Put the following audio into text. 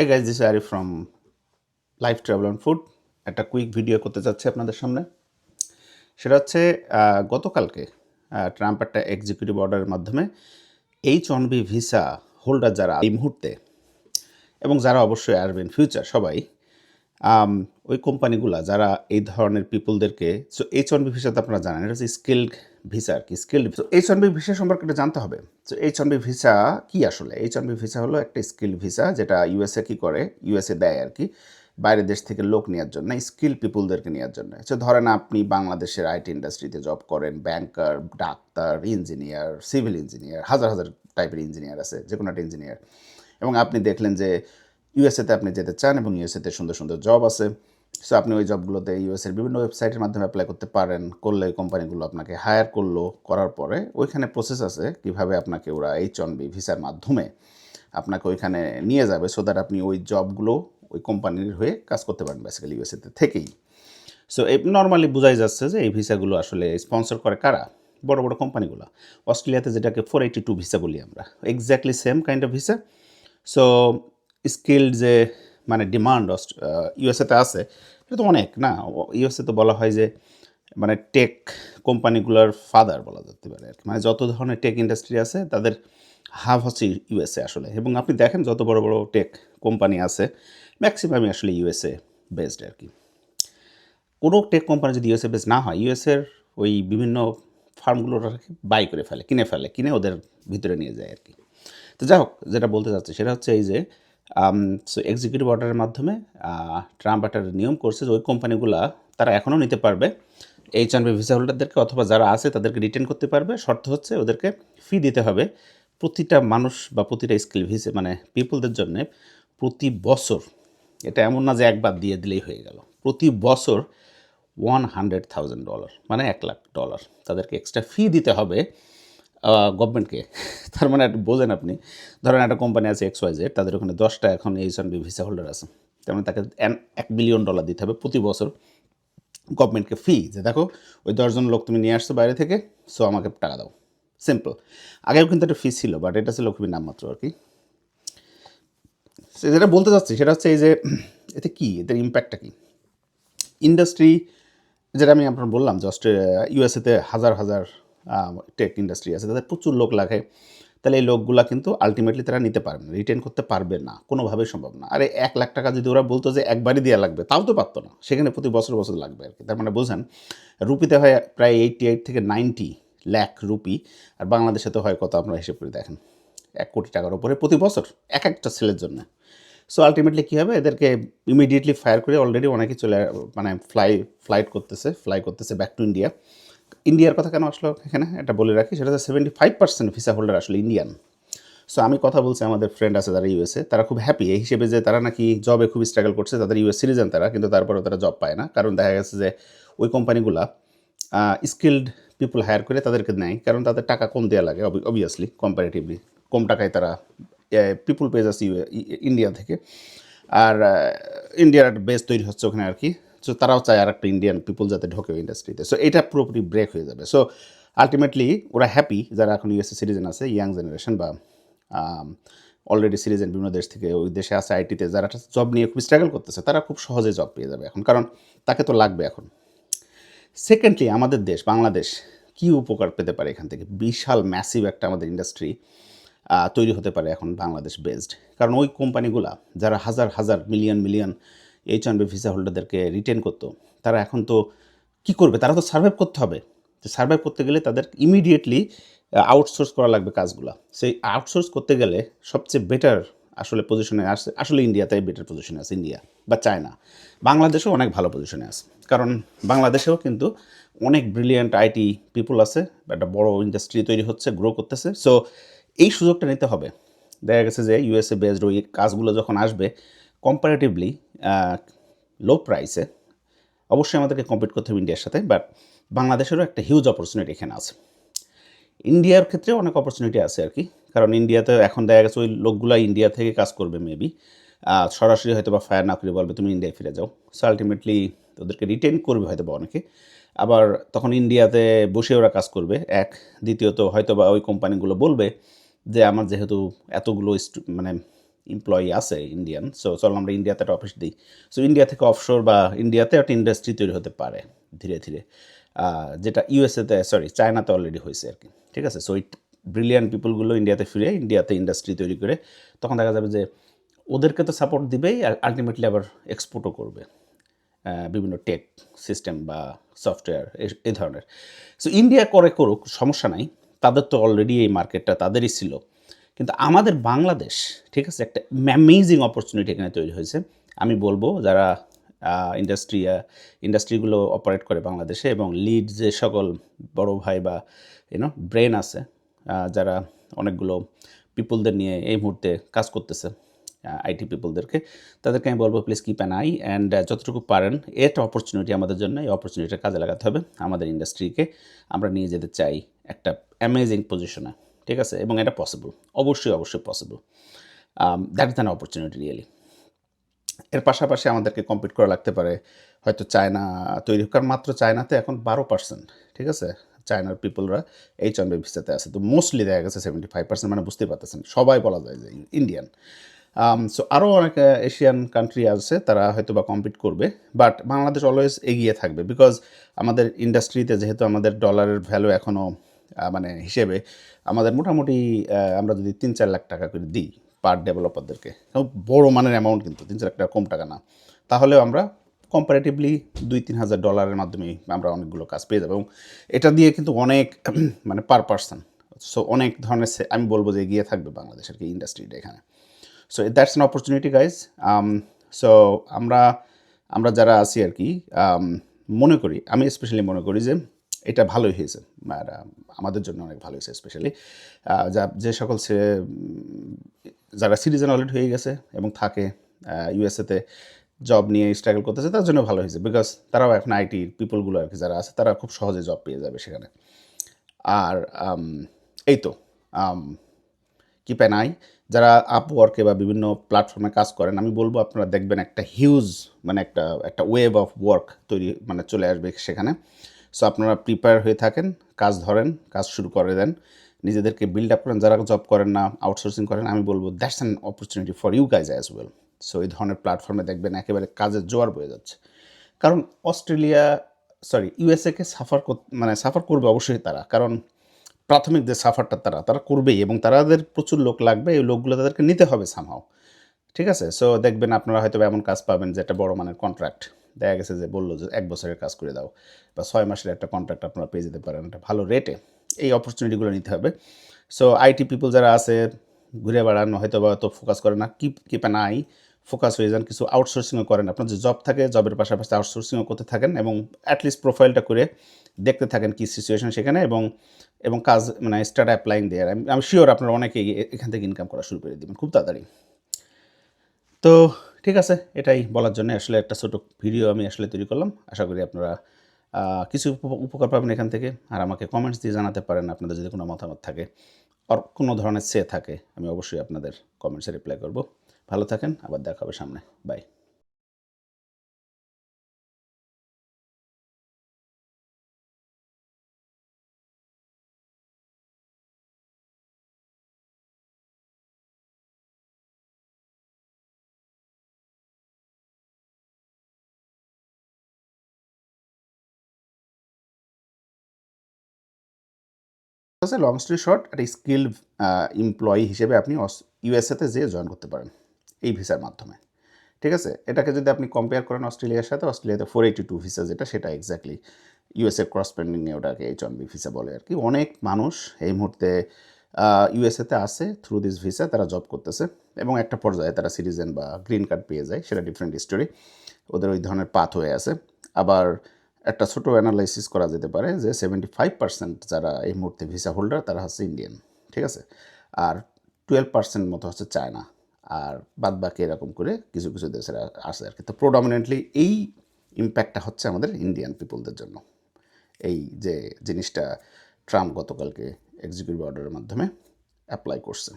Hey guys this Ari from life travel and food একটা quick video করতে চাচ্ছি আপনাদের সামনে। সেটা হচ্ছে গতকালকে ট্রাম্প একটা এক্সিকিউটিভ অর্ডারের মাধ্যমে H one B visa holder যারা এই মুহূর্তে এবং যারা অবশ্যই আসবেন ফিউচার সবাই ওই কোম্পানিগুলা যারা এই ধরনের পিপুলদেরকে so H one B visa তো আপনারা জানেন, এটা হচ্ছে স্কিল্ড ভিসা আর কি skilled H one B visa সম্পর্কে জানতে হবে। তো এইচ ওয়ান বি ভিসা কি আসলে? এইচ ওয়ান বি ভিসা হলো একটা স্কিল ভিসা যেটা ইউএসএ কি করে? ইউএসএ দেয় আর কি, বাইরের দেশ থেকে লোক নেওয়ার জন্য স্কিল পিপুলদেরকে নেওয়ার জন্য। সো ধরেন আপনি বাংলাদেশের আইটি ইন্ডাস্ট্রিতে জব করেন banker doctor engineer civil engineer হাজার হাজার টাইপের ইঞ্জিনিয়ার আছে যে কোনো একটা ইঞ্জিনিয়ার এবং আপনি দেখলেন যে ইউএসএতে আপনি যেতে চান এবং ইউএসএতে সুন্দর সুন্দর জব আছে সো আপনি ওই জবগুলোতে ইউএসএর বিভিন্ন ওয়েবসাইটের মাধ্যমে অ্যাপ্লাই করতে পারেন, করলে কোম্পানিগুলো আপনাকে হায়ার করল, করার পরে ওইখানে প্রসেস আছে কীভাবে আপনাকে ওরা এইচ অন বি ভিসার মাধ্যমে আপনাকে ওইখানে নিয়ে যাবে সো দ্যাট আপনি ওই জবগুলো ওই কোম্পানির হয়ে কাজ করতে পারেন বেসিক্যালি ইউএসএতে থেকেই। সো এই নর্মালি বোঝাই যাচ্ছে যে এই ভিসাগুলো আসলে স্পন্সর করে কারা? বড় বড় কোম্পানিগুলো অস্ট্রেলিয়াতে যেটাকে ফোর এইটি টু ভিসা বলি আমরা। Exactly same kind of visa so skilled যে মানে ডিমান্ড ইউএসএতে আছে, এটা তো অনেক, না? ইউএসএ তো বলা হয় যে মানে টেক কোম্পানিগুলোর ফাদার বলা যেতে পারে আর কি। মানে যত ধরনের টেক ইন্ডাস্ট্রি আছে, তাদের হাব হচ্ছে ইউএসএ আসলে। এবং আপনি দেখেন যত বড় বড় টেক কোম্পানি আছে, ম্যাক্সিমামই আসলে ইউএসএ বেসড আর কি। কোনো টেক কোম্পানি যদি ইউএসএ বেস না হয় ইউএসএর ওই বিভিন্ন ফার্মগুলোর বাই করে ফেলে, কিনে ফেলে, কিনে ওদের ভিতরে নিয়ে যায় আর কি। তো যাই হোক, যেটা বলতে চাচ্ছি সেটা হচ্ছে এই যে এক্সিকিউটিভ অর্ডারের মাধ্যমে ট্রাম্প একটা নিয়ম করছে যে ওই কোম্পানিগুলো তারা এখনও নিতে পারবে। এইচ অ্যান্ড ভিসা হোল্ডারদেরকে অথবা যারা আছে তাদেরকে রিটার্ন করতে পারবে। শর্ত হচ্ছে ওদেরকে ফি দিতে হবে প্রতিটা মানুষ বা প্রতিটা স্কিল ভিসে মানে পিপলদের জন্য প্রতি বছর। এটা এমন না যে একবার দিয়ে দিলেই হয়ে গেল। প্রতি বছর ওয়ান হান্ড্রেড থাউজেন্ড ডলার মানে এক লাখ ডলার তাদেরকে এক্সট্রা ফি দিতে হবে। গভর্নমেন্টকে তার মানে একটা বোঝেন আপনি। ধরেন একটা কোম্পানি আছে এক্স ওয়াই জেড তাদের ওখানে দশটা এখন H one B visa holder আছে। তার মানে তাকে এক- বিলিয়ন ডলার দিতে হবে প্রতি বছর গভর্নমেন্টকে ফি যে, দেখো, ওই দশজন লোক তুমি নিয়ে আসছো বাইরে থেকে সো আমাকে টাকা দাও। সিম্পল আগেও কিন্তু একটা ফি ছিল বাট এটা ছিল খুবই নামমাত্র আর কি। যেটা বলতে চাচ্ছি, সেটা হচ্ছে এই যে, এতে কী? এদের ইম্প্যাক্টটা কী? ইন্ডাস্ট্রি যেটা আমি আপনার বললাম যে অস্ট্রেলিয়া ইউএসএতে হাজার হাজার টেক ইন্ডাস্ট্রি আছে, তাদের প্রচুর লোক লাগে। তাহলে এই লোকগুলা কিন্তু আলটিমেটলি তারা নিতে পারবে না রিটেন করতে পারবে না, কোনোভাবেই সম্ভব না। আরে এক লাখ টাকা যদি ওরা বলতো যে একবারই দেওয়া লাগবে, তাও তো পারতো না। সেখানে প্রতি বছর বছর লাগবে আর কি তার মানে বোঝেন, রুপিতে হয় প্রায় এইটটি এইট থেকে নাইনটি লাখ রুপি, আর বাংলাদেশে তো হয় কত আপনারা হিসেব করে, দেখেন, এক কোটি টাকার উপরে প্রতি বছর, এক একটা ছেলের জন্য। সো আলটিমেটলি কী হবে? এদেরকে ইমিডিয়েটলি ফায়ার করে অলরেডি অনেকে চলে মানে ফ্লাই ফ্লাইট করতেছে ফ্লাই করতেছে ব্যাক টু ইন্ডিয়া ইন্ডিয়ার কথা কেন আসলো এখানে? এটা বলে রাখি, সেটা হচ্ছে seventy five percent visa holder আসলে ইন্ডিয়ান সো আমি কথা বলছি আমাদের ফ্রেন্ড আছে যারা ইউএসএ তারা খুব হ্যাপি এই হিসেবে যে তারা নাকি জবে খুব স্ট্রাগল করছে, তাদের ইউএস সিটিজেন তারা, কিন্তু তারপরেও তারা জব পায় না। কারণ দেখা গেছে যে ওই কোম্পানিগুলা স্কিল্ড পিপল হায়ার করে তাদেরকে নেয়, কারণ তাদের টাকা কম দেওয়া লাগে অবভিয়াসলি কম্পারেটিভলি কম টাকায় তারা পিপুল পেজ আছে ইন্ডিয়া থেকে। আর ইন্ডিয়ার বেস তৈরি হচ্ছে ওখানে আর কি। সো তারাও চায় আর একটা ইন্ডিয়ান পিপুল যাতে ঢোকে ইন্ডাস্ট্রিতে সো এটা পুরোপুরি ব্রেক হয়ে যাবে। সো আলটিমেটলি ওরা হ্যাপি যারা এখন ইউএসএ সিটিজেন আছে ইয়াং জেনারেশন বা অলরেডি সিটিজেন বিভিন্ন দেশ থেকে ওই দেশে আছে আইটিতে যারা জব নিয়ে খুব স্ট্রাগল করতেছে, তারা খুব সহজে জব পেয়ে যাবে এখন। কারণ তাকে তো লাগবে এখন। সেকেন্ডলি আমাদের দেশ, বাংলাদেশ, কি উপকার পেতে পারে এখান থেকে? বিশাল ম্যাসিভ একটা আমাদের ইন্ডাস্ট্রি তৈরি হতে পারে এখন বাংলাদেশ বেসড কারণ ওই কোম্পানিগুলা যারা হাজার হাজার million million H one B visa হোল্ডারদেরকে retain করতো। তারা এখন তো কি করবে? তারা তো সার্ভাইভ করতে হবে। তো সার্ভাইভ করতে গেলে তাদের ইমিডিয়েটলি আউটসোর্স করা লাগবে কাজগুলো। সেই আউটসোর্স করতে গেলে সবচেয়ে বেটার আসলে পজিশনে আসে, আসলে ইন্ডিয়াতেই বেটার পজিশনে আছে ইন্ডিয়া বা চায়না। বাংলাদেশেও অনেক ভালো পজিশনে আছে। কারণ বাংলাদেশেও কিন্তু অনেক ব্রিলিয়ান্ট আইটি পিপুল আছে, একটা বড় ইন্ডাস্ট্রি তৈরি হচ্ছে গ্রো করতেছে। সো এই সুযোগটা নিতে হবে। দেখা গেছে যে ইউএসএ বেসড ওই কাজগুলো যখন আসবে কম্পারেটিভলি লো প্রাইসে অবশ্যই আমাদেরকে কম্পিট করতে হবে ইন্ডিয়ার সাথে বাট বাংলাদেশেরও একটা হিউজ অপরচুনিটি এখানে আছে। ইন্ডিয়ার ক্ষেত্রে অনেক অপরচুনিটি আছে আর কি, কারণ ইন্ডিয়াতে এখন দেখা গেছে ওই লোকগুলো ইন্ডিয়া থেকে কাজ করবে মেবি সরাসরি হয়তো বা ফায়ার না করে বলবে, তুমি ইন্ডিয়ায় ফিরে যাও। সো আলটিমেটলি ওদেরকে রিটেন করবে হয়তো বা অনেকে। আবার তখন ইন্ডিয়াতে বসে ওরা কাজ করবে, এক। দ্বিতীয়ত হয়তো বা ওই কোম্পানিগুলো বলবে যে, আমার যেহেতু এতগুলো মানে এমপ্লয়ি আছে ইন্ডিয়ান সো চলো আমরা ইন্ডিয়াতে একটা অফিস দিই। সো ইন্ডিয়া থেকে অফশোর বা ইন্ডিয়াতে একটা ইন্ডাস্ট্রি তৈরি হতে পারে ধীরে ধীরে। যেটা ইউএসএতে সরি চায়নাতে অলরেডি হয়েছে আর কি। ঠিক আছে? সো ব্রিলিয়ান্ট পিপলগুলো ইন্ডিয়াতে ফিরে ইন্ডিয়াতে ইন্ডাস্ট্রি তৈরি করে, তখন দেখা যাবে যে ওদেরকে তো সাপোর্ট দিবেই আর আলটিমেটলি আবার এক্সপোর্টও করবে। বিভিন্ন টেক সিস্টেম বা সফটওয়্যার এই ধরনের। সো ইন্ডিয়া করে করুক, সমস্যা নাই। তাদের তো অলরেডি এই মার্কেটটা তাদেরই ছিল। কিন্তু আমাদের বাংলাদেশ, ঠিক আছে, একটা অ্যামেজিং অপরচুনিটি এখানে তৈরি হয়েছে। আমি বলব যারা ইন্ডাস্ট্রি ইন্ডাস্ট্রিগুলো অপারেট করে বাংলাদেশে এবং লিড যে সকল বড় ভাই বা ইউনো ব্রেন আছে যারা অনেকগুলো পিপলদের নিয়ে এই মুহূর্তে কাজ করতেছে আইটি পিপলদেরকে তাদেরকে আমি বলব please keep an eye and যতটুকু পারেন এটা অপরচুনিটি আমাদের জন্য, এই অপরচুনিটিটা কাজে লাগাতে হবে আমাদের ইন্ডাস্ট্রিকে আমরা নিয়ে যেতে চাই একটা অ্যামেজিং পজিশনে ঠিক আছে? এবং এটা পসিবল অবশ্যই অবশ্যই possible that is an opportunity really এর পাশাপাশি আমাদেরকে কম্পিট করা লাগতে পারে, হয়তো চায়না তৈরি কারণ মাত্র চায়নাতে এখন বারো পার্সেন্ট ঠিক আছে? চায়নার পিপলরা এইচ বি ভিসাতে আছে। তো মোস্টলি দেখা গেছে সেভেন্টি ফাইভ পার্সেন্ট মানে বুঝতে পারতেছেন, সবাই বলা যায় যে ইন্ডিয়ান সো আরও অনেক এশিয়ান কান্ট্রি আছে, তারা হয়তো বা কম্পিট করবে বাট বাংলাদেশ অলওয়েজ এগিয়ে থাকবে বিকজ আমাদের ইন্ডাস্ট্রিতে যেহেতু আমাদের ডলারের ভ্যালু এখনও মানে হিসেবে আমাদের মোটামুটি আমরা যদি তিন চার লাখ টাকা করে দিই পার ডেভেলপারদেরকে বড় মানের অ্যামাউন্ট কিন্তু তিন চার লাখ টাকা কম টাকা না। তাহলেও আমরা কম্পারেটিভলি দুই তিন হাজার ডলারের মাধ্যমে আমরা অনেকগুলো কাজ পেয়ে যাব। এবং এটা দিয়ে কিন্তু অনেক মানে পার পার্সন সো অনেক ধরনের আমি বলব যে এগিয়ে থাকবে বাংলাদেশের কি ইন্ডাস্ট্রিটা এখানে। So that's an opportunity guys so আমরা আমরা যারা আছি আর কি um, মনে করি আমি স্পেশালি মনে করি যে এটা ভালোই হয়েছে আমাদের জন্য অনেক ভালো হয়েছে স্পেশালি যা, যে সকল সে- যারা সিটিজেন অলরেডি হয়ে গেছে এবং থাকে ইউএসএতে জব নিয়ে স্ট্রাগল করতেছে, তার জন্য ভালো হয়েছে বিকজ তারাও এখন আইটি পিপলগুলো আর কি যারা আছে, তারা খুব সহজে জব পেয়ে যাবে সেখানে। আর এই তো কি আই যারা আপওয়ার্কে বা বিভিন্ন প্ল্যাটফর্মে কাজ করেন, আমি বলব আপনারা দেখবেন একটা হিউজ মানে একটা একটা ওয়েভ অফ ওয়ার্ক তৈরি মানে চলে আসবে সেখানে। সো আপনারা প্রিপেয়ার হয়ে থাকেন, কাজ ধরেন, কাজ শুরু করে দেন। নিজেদেরকে বিল্ড আপ করেন, যারা জব করেন না আউটসোর্সিং করেন, আমি বলব that's an opportunity for you guys as well so এই ধরনের প্ল্যাটফর্মে দেখবেন একেবারে কাজের জোয়ার বয়ে যাচ্ছে। কারণ অস্ট্রেলিয়া সরি ইউএসএকে সাফার মানে সাফার করবে অবশ্যই তারা। কারণ প্রাথমিক যে সাফারটা তারা তারা করবেই এবং তাদের প্রচুর লোক লাগবে, এই লোকগুলো তাদেরকে নিতে হবে সামহাও ঠিক আছে? সো দেখবেন আপনারা হয়তো এমন কাজ পাবেন যে একটা বড় মানের কন্ট্রাক্ট দেখা গেছে যে বলল যে এক বছরের কাজ করে দাও বা ছয় মাসের একটা কন্ট্রাক্ট আপনারা পেয়ে যেতে পারেন একটা ভালো রেটে এই অপরচুনিটিগুলো নিতে হবে। সো আইটি পিপল যারা আছে, ঘুরে বেড়ান হয়তো বা তো ফোকাস করে না কি কিপ আই ফোকাস হয়ে যান, কিছু আউটসোর্সিংও করেন। আপনার যে জব থাকে জবের পাশাপাশি আউটসোর্সিংও করতে থাকেন এবং অ্যাটলিস্ট প্রোফাইলটা করে দেখতে থাকেন কি সিচুয়েশন সেখানে এবং এবং কাজ মানে স্টার্ট অ্যাপ্লাইং দেয়ার। আমি আমি শিওর আপনারা অনেকেই এখান থেকে ইনকাম করা শুরু করে দেবেন, খুব তাড়াতাড়ি। তো ঠিক আছে, এটাই বলার জন্য আসলে একটা ছোটো ভিডিও আমি আসলে তৈরি করলাম। আশা করি আপনারা কিছু উপকার পাবেন এখান থেকে। আর আমাকে কমেন্টস দিয়ে জানাতে পারেন আপনাদের যদি কোনো মতামত থাকে আর কোনো ধরনের সে থাকে, আমি অবশ্যই আপনাদের কমেন্টসে রিপ্লাই করব। ভালো থাকেন, আবার দেখা হবে সামনে। বাই আছে লং স্টোরি শর্ট একটা স্কিল এমপ্লয়ি হিসেবে আপনি ইউএসএতে যেয়ে জয়েন করতে পারেন এই ভিসার মাধ্যমে। ঠিক আছে? এটাকে যদি আপনি কম্পেয়ার করেন অস্ট্রেলিয়ার সাথে, অস্ট্রেলিয়াতে ফোর এইটি টু ভিসা যেটা, সেটা এক্স্যাক্টলি ইউএসএ ক্রস পেন্ডিংয়ে ওটাকে এইচ ওয়ান বি ভিসা বলে আর কি। অনেক মানুষ এই মুহূর্তে ইউএসএতে আসে থ্রু দিস ভিসা তারা জব করতেছে এবং একটা পর্যায়ে তারা সিটিজেন বা গ্রিন কার্ড পেয়ে যায়, সেটা ডিফারেন্ট স্টোরি ওদের ওই ধরনের পাথ হয়ে আছে। আবার একটা ছোটো অ্যানালাইসিস করা যেতে পারে যে সেভেন্টি ফাইভ পার্সেন্ট যারা এই মুহূর্তে ভিসা হোল্ডার তারা হচ্ছে ইন্ডিয়ান ঠিক আছে? আর টুয়েলভ পার্সেন্ট মতো হচ্ছে চায়না আর বাদ বাকি এরকম করে কিছু কিছু দেশের আসে আর কি। তো প্রোডামিনেন্টলি এই ইম্প্যাক্টটা হচ্ছে আমাদের ইন্ডিয়ান পিপলদের জন্য। এই যে জিনিসটা ট্রাম্প গতকালকে এক্সিকিউটিভ অর্ডারের মাধ্যমে অ্যাপ্লাই করছে।